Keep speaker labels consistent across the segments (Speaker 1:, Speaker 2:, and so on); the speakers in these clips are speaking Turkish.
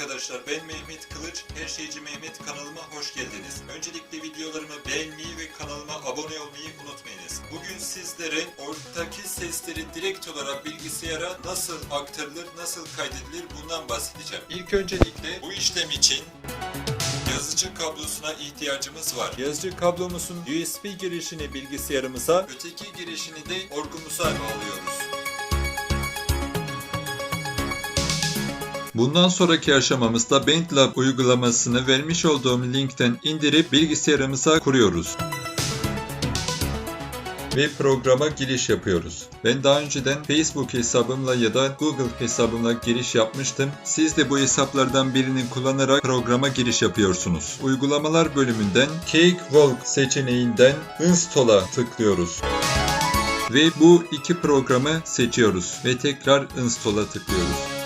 Speaker 1: arkadaşlar ben Mehmet Kılıç, Her Şeyci Mehmet kanalıma hoş geldiniz. Öncelikle videolarımı beğenmeyi ve kanalıma abone olmayı unutmayınız. Bugün sizlere ortadaki sesleri direkt olarak bilgisayara nasıl aktarılır, nasıl kaydedilir bundan bahsedeceğim. İlk öncelikle bu işlem için yazıcı kablosuna ihtiyacımız var. Yazıcı kablomuzun USB girişini bilgisayarımıza, öteki girişini de orgumuza bağlıyoruz. Bundan sonraki aşamamızda BandLab uygulamasını vermiş olduğum linkten indirip bilgisayarımıza kuruyoruz. Ve programa giriş yapıyoruz. Ben daha önceden Facebook hesabımla ya da Google hesabımla giriş yapmıştım. Siz de bu hesaplardan birini kullanarak programa giriş yapıyorsunuz. Uygulamalar bölümünden Cakewalk seçeneğinden Install'a tıklıyoruz. Ve bu iki programı seçiyoruz ve tekrar Install'a tıklıyoruz.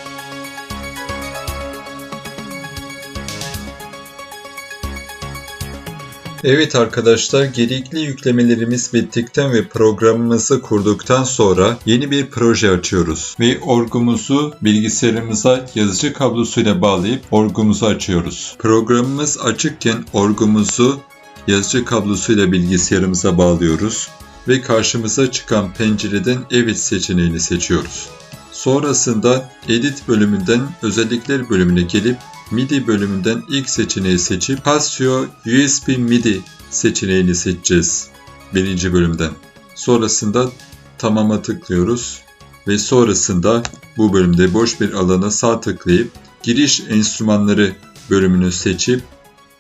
Speaker 1: Evet arkadaşlar gerekli yüklemelerimiz bittikten ve programımızı kurduktan sonra yeni bir proje açıyoruz. Ve orgumuzu bilgisayarımıza yazıcı kablosuyla bağlayıp orgumuzu açıyoruz. Programımız açıkken orgumuzu yazıcı kablosuyla bilgisayarımıza bağlıyoruz. Ve karşımıza çıkan pencereden evet seçeneğini seçiyoruz. Sonrasında Edit bölümünden özellikler bölümüne gelip MIDI bölümünden ilk seçeneği seçip Casio USB MIDI seçeneğini seçeceğiz birinci bölümden. Sonrasında tamama tıklıyoruz ve sonrasında bu bölümde boş bir alana sağ tıklayıp giriş enstrümanları bölümünü seçip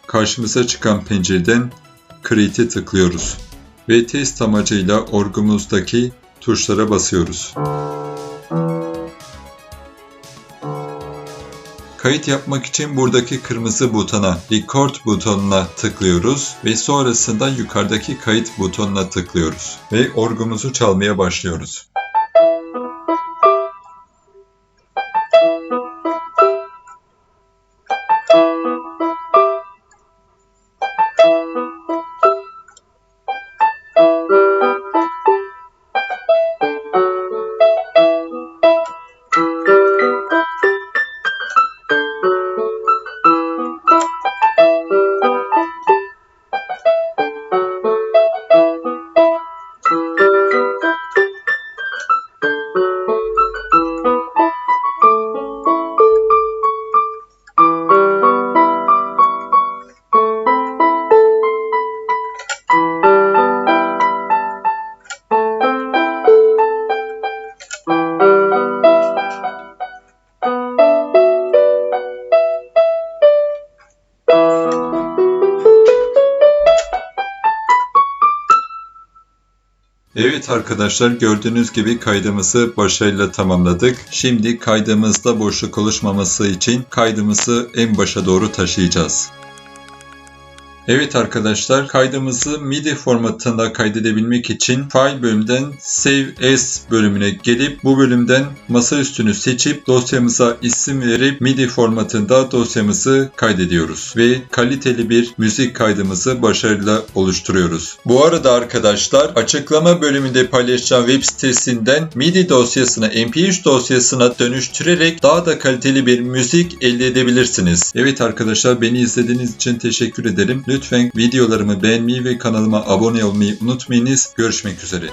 Speaker 1: karşımıza çıkan pencereden Create'e tıklıyoruz ve test amacıyla orgumuzdaki tuşlara basıyoruz. Kayıt yapmak için buradaki kırmızı butona, Record butonuna tıklıyoruz ve sonrasında yukarıdaki kayıt butonuna tıklıyoruz ve orgumuzu çalmaya başlıyoruz. thank you Evet arkadaşlar gördüğünüz gibi kaydımızı başarıyla tamamladık. Şimdi kaydımızda boşluk oluşmaması için kaydımızı en başa doğru taşıyacağız. Evet arkadaşlar kaydımızı MIDI formatında kaydedebilmek için File bölümünden Save As bölümüne gelip bu bölümden masaüstünü seçip dosyamıza isim verip MIDI formatında dosyamızı kaydediyoruz ve kaliteli bir müzik kaydımızı başarıyla oluşturuyoruz. Bu arada arkadaşlar açıklama bölümünde paylaşacağım web sitesinden MIDI dosyasını MP3 dosyasına dönüştürerek daha da kaliteli bir müzik elde edebilirsiniz. Evet arkadaşlar beni izlediğiniz için teşekkür ederim. Lütfen videolarımı beğenmeyi ve kanalıma abone olmayı unutmayınız. Görüşmek üzere.